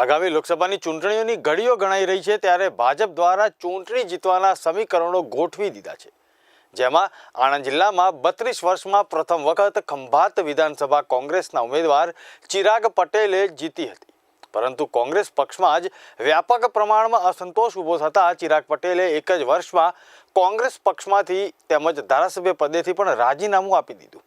આગામી લોકસભાની ચૂંટણીઓની ઘડીઓ ગણાઈ રહી છે ત્યારે ભાજપ દ્વારા ચૂંટણી જીતવાના સમીકરણો ગોઠવી દીધા છે. જેમાં આણંદ જિલ્લામાં બત્રીસ વર્ષમાં પ્રથમ વખત ખંભાત વિધાનસભા કોંગ્રેસના ઉમેદવાર ચિરાગ પટેલે જીતી હતી. પરંતુ કોંગ્રેસ પક્ષમાં જ વ્યાપક પ્રમાણમાં અસંતોષ ઊભો થતાં ચિરાગ પટેલે એક જ વર્ષમાં કોંગ્રેસ પક્ષમાંથી તેમજ ધારાસભ્ય પદેથી પણ રાજીનામું આપી દીધું.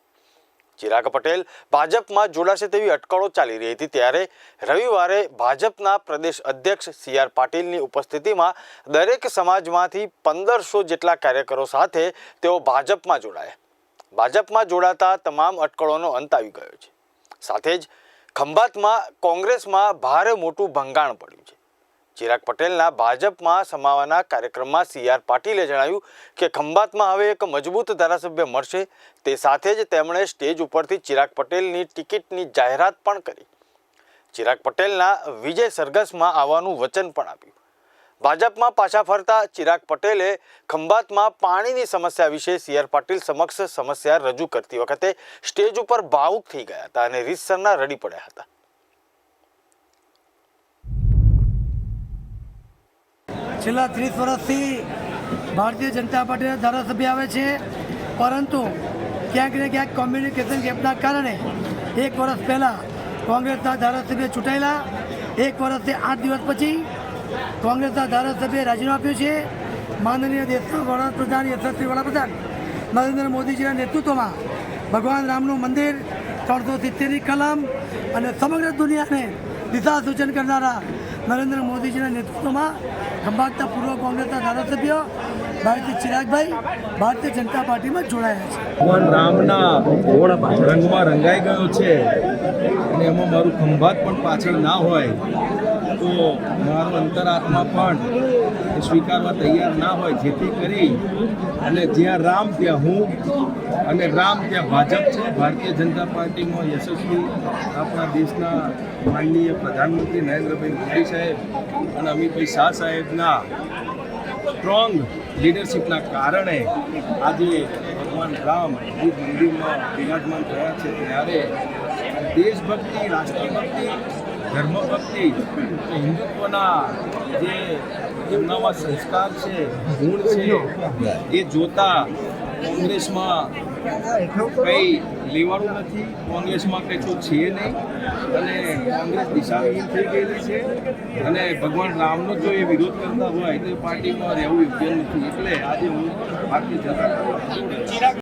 ચિરાગ પટેલ ભાજપમાં જોડાશે તેવી અટકળો ચાલી રહી હતી ત્યારે રવિવારે ભાજપના પ્રદેશ અધ્યક્ષ સી આર પાટીલની ઉપસ્થિતિમાં દરેક સમાજમાંથી પંદરસો જેટલા કાર્યકરો સાથે તેઓ ભાજપમાં જોડાયા. ભાજપમાં જોડાતા તમામ અટકળોનો અંત આવી ગયો છે. સાથે જ ખંભાતમાં કોંગ્રેસમાં ભારે મોટું ભંગાણ પડ્યું છે. ચિરાગ પટેલના ભાજપમાં સમાવાના કાર્યક્રમમાં સી આર પાટીલે જણાવ્યું કે ખંભાતમાં હવે એક મજબૂત ધારાસભ્ય મળશે. તે સાથે જ તેમણે સ્ટેજ ઉપરથી ચિરાગ પટેલની ટિકિટની જાહેરાત પણ કરી. ચિરાગ પટેલના વિજય સરઘસમાં આવવાનું વચન પણ આપ્યું. ભાજપમાં પાછા ફરતા ચિરાગ પટેલે ખંભાતમાં પાણીની સમસ્યા વિશે સી આર પાટીલ સમક્ષ સમસ્યા રજૂ કરતી વખતે સ્ટેજ ઉપર ભાવુક થઈ ગયા હતા અને રીતસરના રડી પડ્યા હતા. છેલ્લા ત્રીસ વર્ષથી ભારતીય જનતા પાર્ટીના ધારાસભ્ય આવે છે. પરંતુ ક્યાંક ને ક્યાંક કોમ્યુનિકેશન ગેપના કારણે એક વર્ષ પહેલાં કોંગ્રેસના ધારાસભ્ય ચૂંટાયેલા, એક વર્ષથી આઠ દિવસ પછી કોંગ્રેસના ધારાસભ્યએ રાજીનામું આપ્યું છે. માનનીય દેશના વડાપ્રધાન, યશસ્વી વડાપ્રધાન નરેન્દ્ર મોદીજીના નેતૃત્વમાં ભગવાન રામનું મંદિર, ત્રણસો સિત્તેરની કલમ અને સમગ્ર દુનિયાને દિશા સૂચન કરનારા નરેન્દ્ર મોદીજીના નેતૃત્વમાં ખંભાતના પૂર્વ કોંગ્રેસના ધારાસભ્ય ભારતીય ચિરાગભાઈ ભારતીય જનતા પાર્ટીમાં જોડાયા છે. ભગવાન રામના રંગમાં રંગાઈ ગયો છે અને એમાં મારું ખંભાત પણ પાછળ ના હોય. તો મારો અંતરાત્મા પણ સ્વીકારવા તૈયાર ના હોય જેથી કરી અને જ્યાં રામ ત્યાં હું અને રામ ત્યાં ભાજપ છે. ભારતીય જનતા પાર્ટીમાં યશસ્વી આપણા દેશના માનનીય પ્રધાનમંત્રી નરેન્દ્રભાઈ મોદી સાહેબ અને અમિતભાઈ શાહ સાહેબના સ્ટ્રોંગ લીડરશિપના કારણે આજે ભગવાન રામ જે મંદિરમાં બિરાજમાન થયા છે ત્યારે દેશભક્તિ, રાષ્ટ્રભક્તિ, ધર્મભક્તિ હિન્દુત્વના જે એમનામાં સંસ્કાર છે, ગુણ છે, એ જોતા કોંગ્રેસમાં કંઈ લેવાનું નથી. કોંગ્રેસમાં કશું છે નહીં. અને કોંગ્રેસ દિશાહીન થઈ ગયેલી છે. અને ભગવાન રામનો જો એ વિરોધ કરતા હોય તો પાર્ટીમાં રહેવું યોગ્ય નથી. એટલે આજે હું ભારતીય જનતા